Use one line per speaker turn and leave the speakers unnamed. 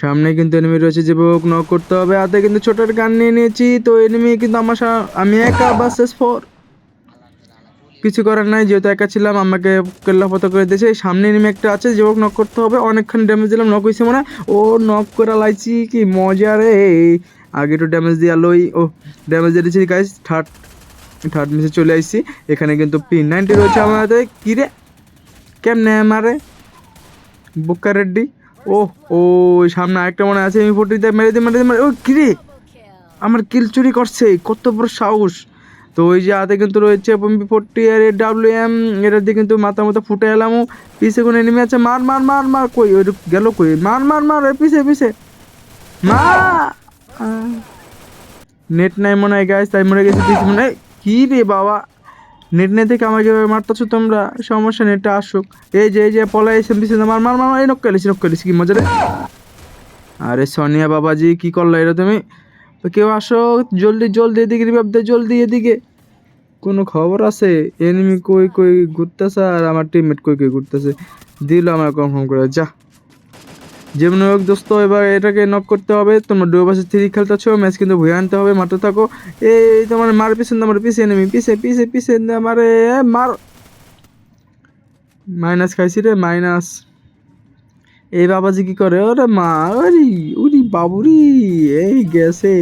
সামনে কিন্তু এনিমি রয়েছে, যে বুক নক করতে হবে। হাতে কিন্তু ছোটের গান নিয়ে নিয়েছি, তো এনিমি কিন্তু আমার আমি একা বাসেস ফোর কিছু করার নাই, যেহেতু একা ছিলাম, আমাকে কেল্লা কেল্লাপত করে দিয়েছে। সামনে এনিমি একটা আছে, যে নক করতে হবে। অনেকক্ষণ ড্যামেজ দিলাম নক হয়েছে মনে ও নক করে লাইছি, কি মজা রে! আগে একটু ড্যামেজ দিয়ে লই। ও ড্যামেজ দিয়ে দিয়েছি গাইস থার্ড থার্ড মিসে চলে আসছি এখানে কিন্তু পিন নাইনটি রয়েছে আমার হাতে কী রে কেমনে মারে? বুকা রেড্ডি। ও ও সামনে আরেকটা মনে আছে, আমি ফোর্টিতে মেরে দিই মেরে দিই মেরে ও কী রে আমার কিল চুরি করছে, কত বড় সাহস। তো ওই যে হাতে কিন্তু রয়েছে এমপি ফোর্টি আর ডাব্লিউ এম এটার দিয়ে কিন্তু মাথা মতো ফুটে এলাম পিছে কোনো এনিমি আছে? মার মার মার মার, কই? ওই গেল কই? মার মার মার পিছে পিছে। মা! নেট নাই মনে হয় গাইস তাই মরে গেছে, পিছে মনে হয় কি রে বাবা? নেট নেই থেকে আমাকে এভাবে মারতেছো তোমরা। সমস্যা নেটটা আসুক। এই যে এই যে, পলাই এসে পিছে মার মার মার, এই নক কেলিস নক কেলিস কি মজা রে? আরে সোনিয়া বাবাজি, কি করলা এটা তুমি? কেউ আসো, জলদি জলদি এদিকে রিভাব দে, জলদি এদিকে। কোনো খবর আছে? এনিমি কই কই ঘুরতেছে, আর আমার টিমমেট কই কই ঘুরতেছে? দিল আমার কনফার্ম করে, যা। যেমন হোক দোস্ত, এবার এটাকে নক করতে হবে। তোমার ডুয়ো পাশে থ্রি খেলতেছ ম্যাচ কিন্তু ভুয়ে আনতে হবে, মাঠে থাকো। এই তোমার মার পিছন তোমার পিছে নেমি পিছিয়ে পিছিয়ে পিছে মারে মার। মাইনাস খাইছি রে মাইনাস এই বাবাজি কি করে? ওরে মা, ওরি, উরি বাবুরি, এই গেছে।